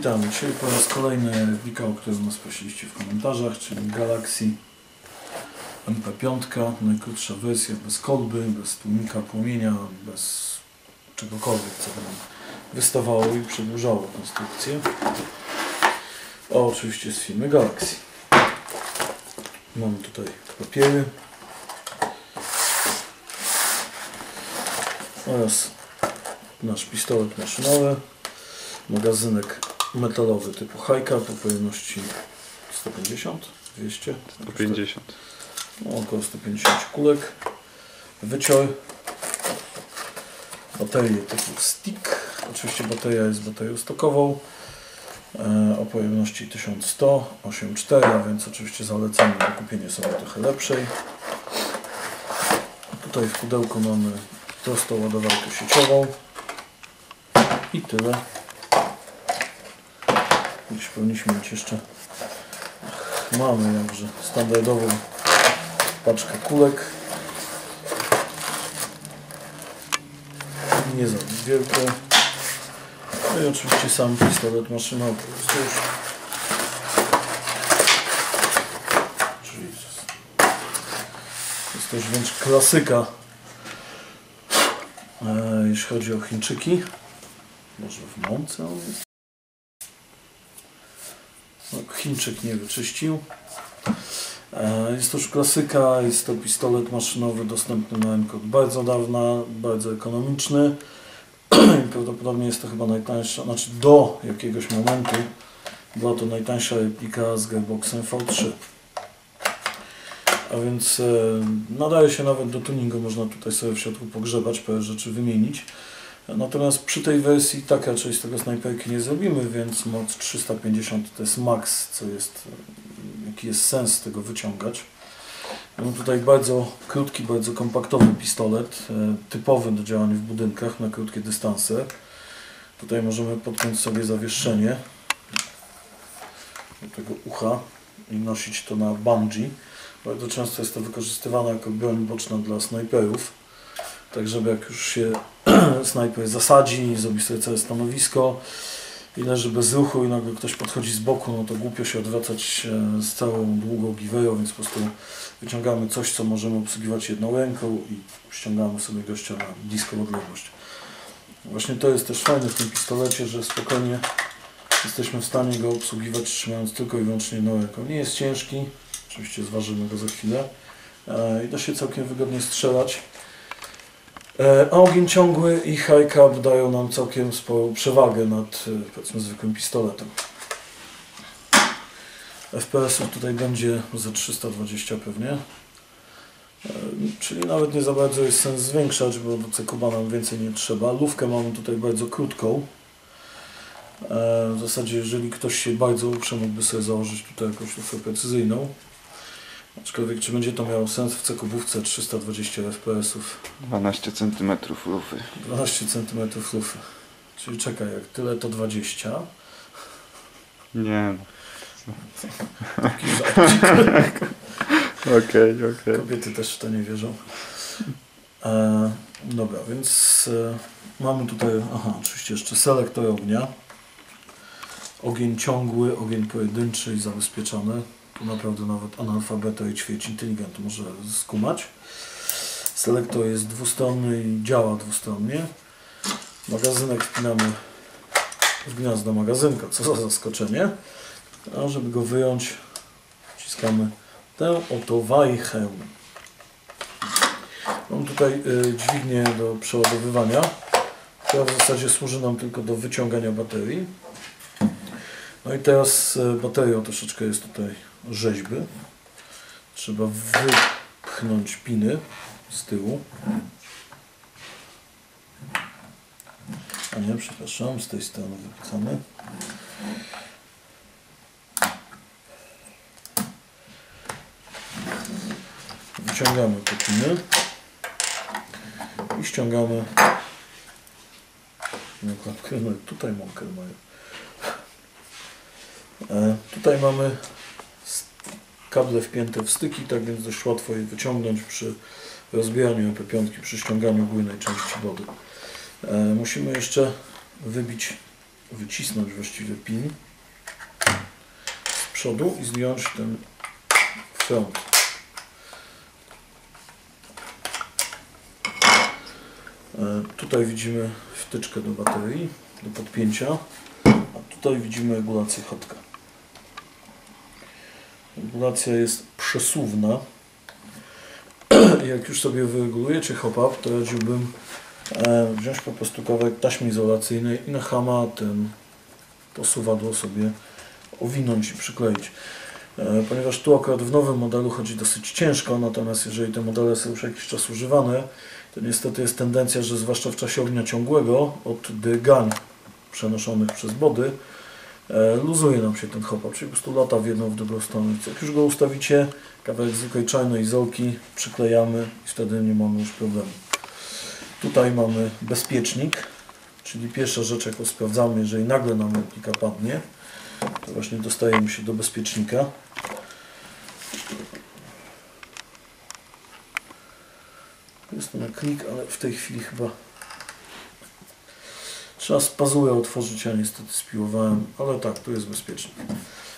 Witamy. Dzisiaj po raz kolejny wika, o którym nas prosiliście w komentarzach, czyli Galaxy MP5, najkrótsza wersja, bez kolby, bez tłumika płomienia, bez czegokolwiek, co nam wystawało i przedłużało konstrukcję. O, oczywiście z firmy Galaxy. Mamy tutaj papiery oraz nasz pistolet maszynowy, magazynek metalowy typu Hajka po pojemności 150, 200, 150. no, około 150 kulek, wycior, baterię typu stick, oczywiście bateria jest baterią stokową, e, o pojemności 1100, 8.4, a więc oczywiście zalecamy do kupienia sobie trochę lepszej. Tutaj w pudełku mamy prostą ładowarkę sieciową i tyle. Gdzieś powinniśmy mieć jeszcze mamy jakże standardową paczkę kulek. Nie za wielką no i oczywiście sam pistolet maszynowy. Wzdłuż. Jesus. jest to już wręcz klasyka. E, jeśli chodzi o Chińczyki. Może w mące on jest Chińczyk nie wyczyścił. E, Jest to już klasyka, jest to pistolet maszynowy dostępny na rynku od bardzo dawna, bardzo ekonomiczny. Prawdopodobnie jest to chyba najtańsza, znaczy do jakiegoś momentu była to najtańsza replika z Gearboxem V3. A więc e, nadaje się nawet do tuningu, można tutaj sobie w środku pogrzebać, parę rzeczy wymienić. Natomiast przy tej wersji tak raczej z tego snajperki nie zrobimy, więc moc 350 to jest max, co jest, jaki jest sens tego wyciągać. Mam tutaj bardzo krótki, bardzo kompaktowy pistolet, e, typowy do działania w budynkach na krótkie dystanse. Tutaj możemy podpiąć sobie zawieszenie do tego ucha i nosić to na bungee. Bardzo często jest to wykorzystywane jako broń boczna dla snajperów. Tak, żeby jak już się snajper zasadzi, zrobi sobie całe stanowisko i leży bez ruchu i nagle ktoś podchodzi z boku, no to głupio się odwracać e, z całą długą giweją, więc po prostu wyciągamy coś, co możemy obsługiwać jedną ręką i ściągamy sobie gościa na bliską odległość. Właśnie to jest też fajne w tym pistolecie, że spokojnie jesteśmy w stanie go obsługiwać trzymając tylko i wyłącznie jedną ręką. Nie jest ciężki, oczywiście zważymy go za chwilę e, i da się całkiem wygodnie strzelać. E, A ogień ciągły i high cap dają nam całkiem sporą przewagę nad e, powiedzmy zwykłym pistoletem. FPS-ów tutaj będzie za 320 pewnie. E, Czyli nawet nie za bardzo jest sens zwiększać, bo do Cekuba nam więcej nie trzeba. Lówkę mamy tutaj bardzo krótką. W zasadzie jeżeli ktoś się bardzo uprze, mógłby sobie założyć tutaj jakąś lufę precyzyjną. Aczkolwiek czy będzie to miało sens w Cekubówce 320 FPS-ów 12 cm lufy. 12 cm lufy. Czyli czekaj, jak tyle to 20. Nie no. Taki żarcik. Okej, okej. Kobiety też w to nie wierzą. E, dobra, więc e, mamy tutaj, aha, oczywiście jeszcze selektor ognia. Ogień ciągły, ogień pojedynczy i zabezpieczony. Naprawdę nawet analfabeta i ćwierć inteligent może skumać. Selektor jest dwustronny i działa dwustronnie. Magazynek wpinamy w gniazdo magazynka, co za zaskoczenie. A żeby go wyjąć, wciskamy tę oto wajchę. Mam tutaj y, dźwignię do przeładowywania, która w zasadzie służy nam tylko do wyciągania baterii. No i teraz y, baterią troszeczkę jest tutaj rzeźby. Trzeba wypchnąć piny z tyłu. A nie, przepraszam, z tej strony wypchamy. Wyciągamy te piny i ściągamy no, klapkę, no, tutaj mąkę mają. E, tutaj mamy kable wpięte w styki, tak więc dość łatwo je wyciągnąć przy rozbijaniu EP5, przy ściąganiu górnej części wody. E, musimy jeszcze wybić wycisnąć właściwie pin z przodu i zdjąć ten front. E, Tutaj widzimy wtyczkę do baterii, do podpięcia, a tutaj widzimy regulację chodka. Regulacja jest przesuwna. Jak już sobie wyregulujecie hop-up, to radziłbym e, wziąć po prostu kawałek taśmy izolacyjnej i na hama ten, to suwadło sobie owinąć i przykleić. E, Ponieważ tu akurat w nowym modelu chodzi dosyć ciężko, natomiast jeżeli te modele są już jakiś czas używane, to niestety jest tendencja, że zwłaszcza w czasie ognia ciągłego od drgań przenoszonych przez body luzuje nam się ten hop-up, czyli po prostu lata w jedną, w drugą stronę. Jak już go ustawicie, kawałek zwykłej czarnej izolki przyklejamy i wtedy nie mamy już problemu. Tutaj mamy bezpiecznik, czyli pierwsza rzecz, jaką sprawdzamy, jeżeli nagle nam replika padnie, to właśnie dostajemy się do bezpiecznika. Jest to na klik, ale w tej chwili chyba trzeba z pazurę otworzyć, ja niestety spiłowałem, ale tak, tu jest bezpiecznik.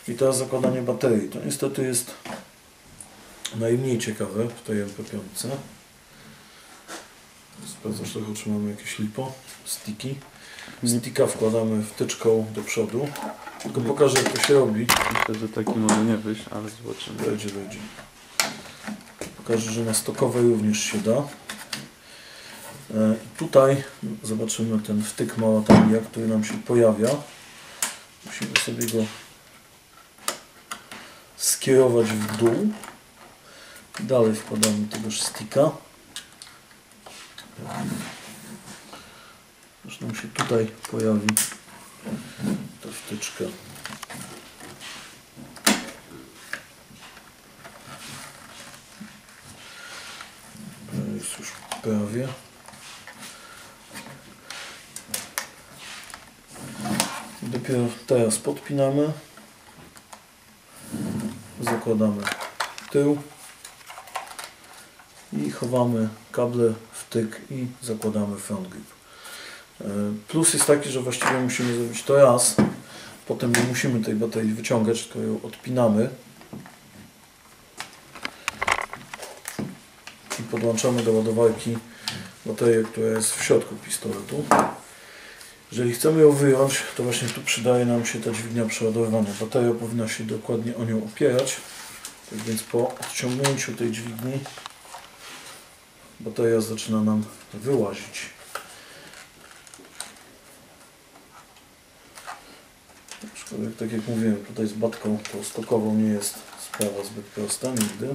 I teraz zakładanie baterii. To niestety jest najmniej ciekawe w tej MP5. Sprawdzasz trochę, czy mamy jakieś lipo, stiki. Sticka wkładamy wtyczką do przodu. Tylko pokażę, jak to się robi. Myślę, że taki może nie wyjść, ale zobaczymy. Wejdzie, wejdzie. Pokażę, że na stokowej również się da. E, Tutaj zobaczymy ten wtyk małatalia, który nam się pojawia. Musimy sobie go skierować w dół. Dalej wkładamy tegoż sticka. Już nam się tutaj pojawi ta wtyczka. To Jest już prawie. Dopiero teraz podpinamy. Zakładamy tył. I chowamy kable, wtyk i zakładamy front grip. E, Plus jest taki, że właściwie musimy zrobić to raz. Potem nie musimy tej baterii wyciągać, tylko ją odpinamy. i podłączamy do ładowarki baterię, która jest w środku pistoletu. Jeżeli chcemy ją wyjąć, to właśnie tu przydaje nam się ta dźwignia przeładowywania. Bateria powinna się dokładnie o nią opierać. Tak więc po odciągnięciu tej dźwigni bateria zaczyna nam wyłazić. Aczkolwiek, tak jak mówiłem, tutaj z batką tą stokową nie jest sprawa zbyt prosta nigdy.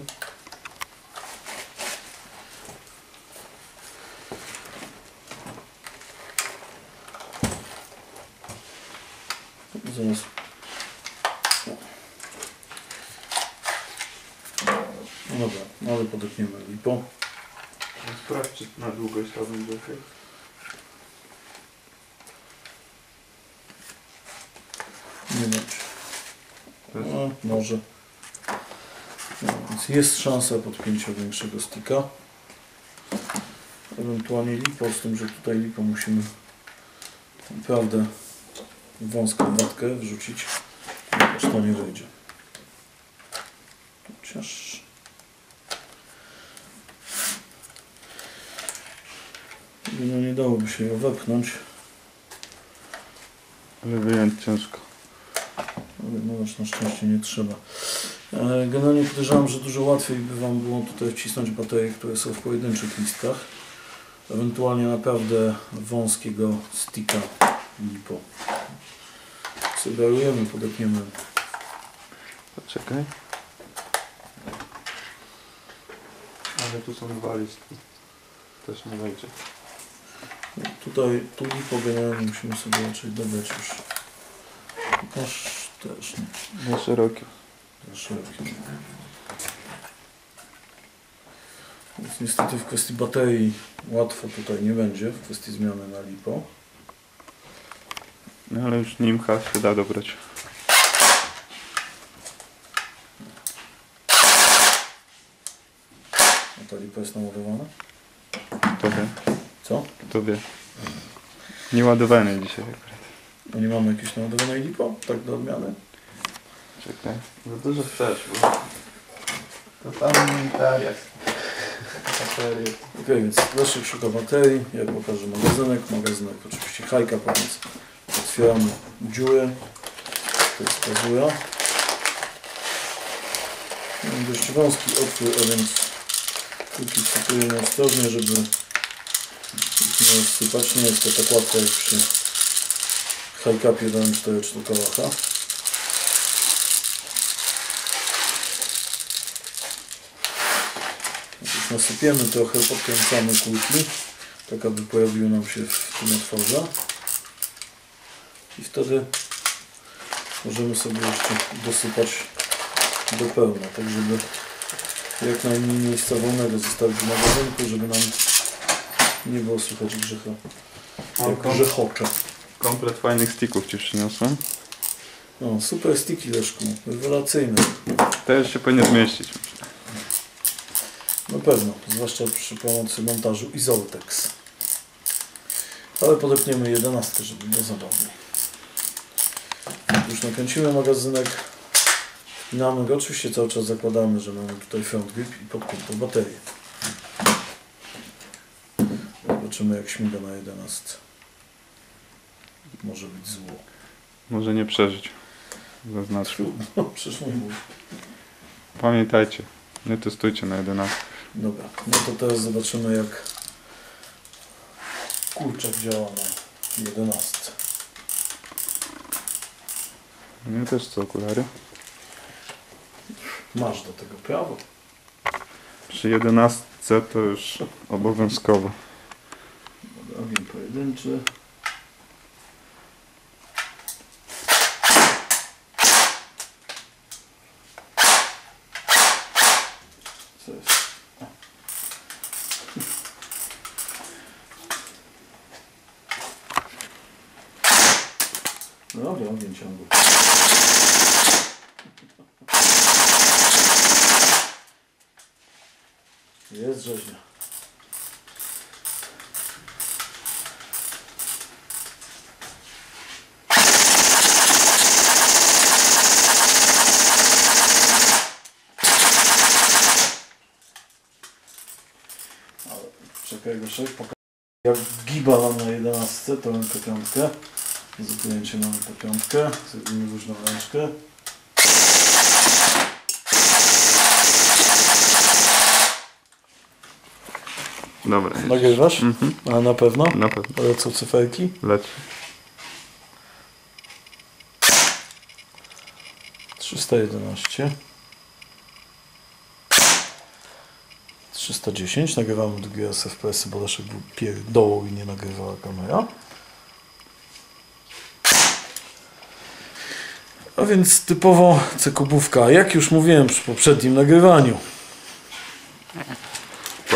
Zaraz. No dobra, ale podepniemy lipo. Sprawdź, czy na długość to będzie ok. Nie wiem. Jest- No, może. No, więc jest szansa podpięcia większego sticka. Ewentualnie lipo, z tym, że tutaj lipo musimy naprawdę wąską watkę wrzucić, to nie wyjdzie. Chociaż... No nie dałoby się ją wepchnąć, Ale wyjąć ciężko. ale no już na szczęście nie trzeba. E, Generalnie podejrzewam, że dużo łatwiej by Wam było tutaj wcisnąć baterie, które są w pojedynczych listkach. Ewentualnie naprawdę wąskiego sticka lipo. Sugerujemy, podepniemy. Poczekaj. Ale tu są dwa listki. Też nie wejdzie. Tutaj tu lipo generalnie musimy sobie raczej dobrać już. Chociaż też nie. Na szerokie. za szerokie. Więc niestety w kwestii baterii łatwo tutaj nie będzie, w kwestii zmiany na lipo. No ale już nimcha się da dobrać. A ta lipa jest naładowana? Kto wie? Co? Kto wie? Nie ładowany dzisiaj akurat. Bo nie mamy jakiejś naładowanej lipo? Tak do odmiany? Czekaj, za dużo chcesz, bo... To tam tak jest. Baterie. Okej, więc Leszek szuka baterii, ja pokażę magazynek, magazynek oczywiście hajka, więc otwieramy dziurę, to jest pazura. Mam dość wąski otwór, a więc kółki wsypujemy ostrożnie, żeby nie rozsypać. Nie jest to tak łatwo jak przy dałem 4 sztukowacha. Już nasypiemy trochę, podkręcamy kulki, tak aby pojawiły nam się w tym otworze. I wtedy możemy sobie jeszcze dosypać do pełna, tak żeby jak najmniej miejsca wolnego zostawić w magazynku, żeby nam nie było słychać grzecha, jak grzechocze. Komplet fajnych sticków Ci przyniosłem. No, super sticky Leszku, rewelacyjne. Też się powinien zmieścić. Na pewno, zwłaszcza przy pomocy montażu Izoltex. Ale podepniemy 11, żeby było zabawniej. Już nakręcimy magazynek. Wpinamy go. Oczywiście cały czas zakładamy, że mamy tutaj front grip i podpiętą baterię. Zobaczymy jak śmiga na 11. Może być zło. Może nie przeżyć. Zaznaczmy. Trudno, przecież mój. Pamiętajcie, nie testujcie na 11. Dobra, no to teraz zobaczymy jak kurczak działa na 11. Nie też co okulary. Masz do tego prawo. Przy 11 to już obowiązkowo. Ogień pojedynczy. Co jest? O. Dobra, ogień ciągły. Jest rzeźnia. Czekaj, Goszek, pokażę. Jak giba mam na 11, to mam tę piątkę. Z ujęciem mamy tę piątkę. Zrobimy różną ręczkę. Dobra. Nagrywasz? Mhm. A na pewno? Na pewno. Lecą cyferki. Leci. 311 310 nagrywamy drugi raz FPS, bo Leszek był pierdołą i nie nagrywała kamera. A więc typowo cekubówka, jak już mówiłem przy poprzednim nagrywaniu.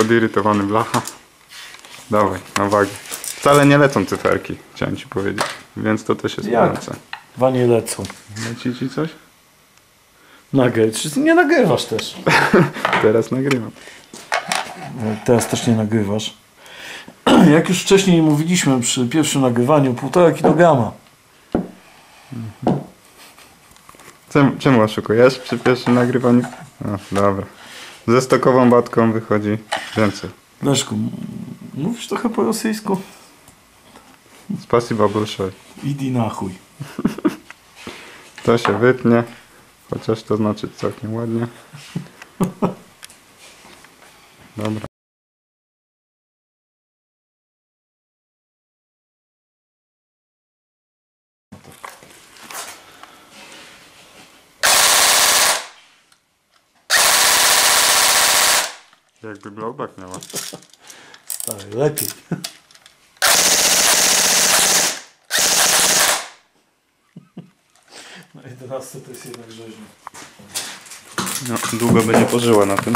Podirytowany blacha. Dawaj, na wagę. Wcale nie lecą cyferki, chciałem Ci powiedzieć. Więc to też jest Jak? palące. Dwa nie lecą. Leci Ci coś? Nagraj, czy ty nie nagrywasz też? Teraz nagrywam. Teraz też nie nagrywasz. Jak już wcześniej mówiliśmy przy pierwszym nagrywaniu, półtora kilograma. Czemu, czemu oszukujesz przy pierwszym nagrywaniu? O, dobra. Ze stokową batką wychodzi więcej. Leszku, mówisz trochę po rosyjsku? Spasiba bolszoj. Idi na chuj. to się wytnie, chociaż to znaczy całkiem ładnie. Dobra. Jakby blowback miała. Stary, lepiej. Na 11 to jest jednak rzeźnia. No, długo będzie pożyła na tym.